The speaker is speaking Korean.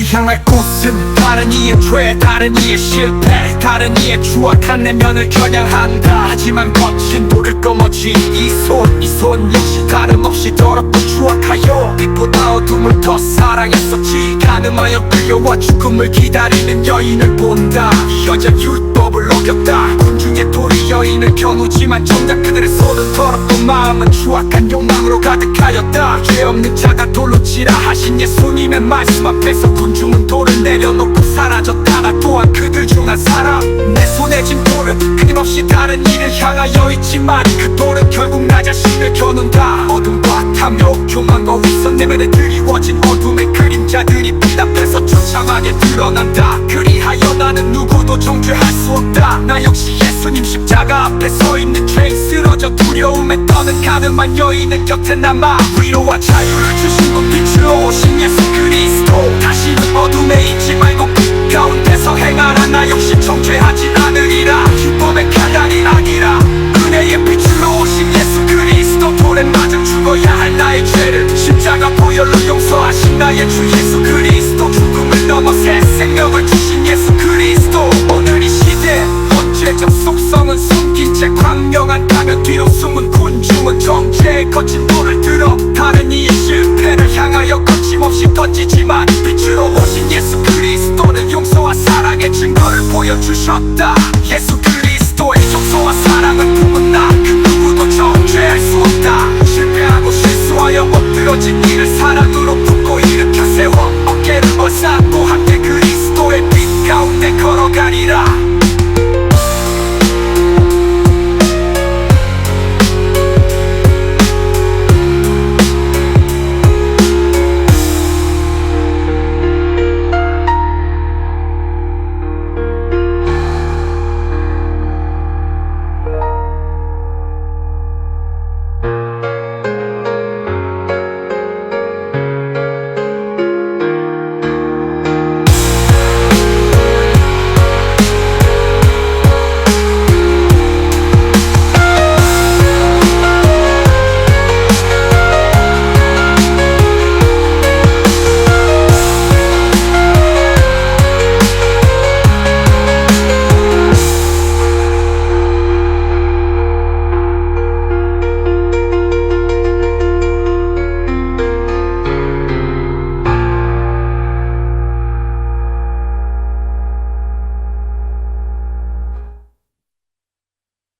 향할 곳은 다른 이의 죄 다른 이의 실패 다른 이의 추악한 내면을 겨냥한다. 하지만 거친 돌을 꺼머쥔 이손 이 손 역시 다름없이 더럽고 추악하여 더 사랑했었지. 가늠하여 끌려와 죽음을 기다리는 여인을 본다. 이 여자 율법을 어겼다. 군중의 돌이 여인을 겨누지만 정작 그들의 손은 더럽고 마음은 추악한 욕망으로 가득하였다. 죄 없는 자가 돌로 치라 하신 예수님의 말씀 앞에서 군중은 돌을 내려놓고 사라졌다가 또한 그들 중 한 사람. 내 손에 쥔 돌은 끊임없이 다른 일을 향하여 있지만 그 돌은 결국 나 자신을 겨눈다. 어둠과 탐욕 교만과 위선 내면에 드리워진 어둠의 그림자들이 빛 앞에서 처참하게 드러난다. 그리하여 나는 누구도 정죄할 수 없다. 나 역시 예수님 십자가 앞에 서 있는 죄인 쓰러져 두려움에 떠는 가늠한 여인의 곁에 남아 위로와 자유를 주신 분 빛으로 오신 예수 그리스도. 다시는 어둠에 있지 용서하신 나의 주 예수 그리스도. 죽음을 넘어 새 생명을 주신 예수 그리스도. 오늘 이 시대. 언제적 속성은 숨긴 채 광명한 가면 뒤로 숨은 군중은 정죄의 거친 돌을 들어 다른 이의 실패를 향하여 거침없이 던지지만 빛으로 오신 예수 그리스도는 용서와 사랑의 증거를 보여주셨다. 예수 Stop.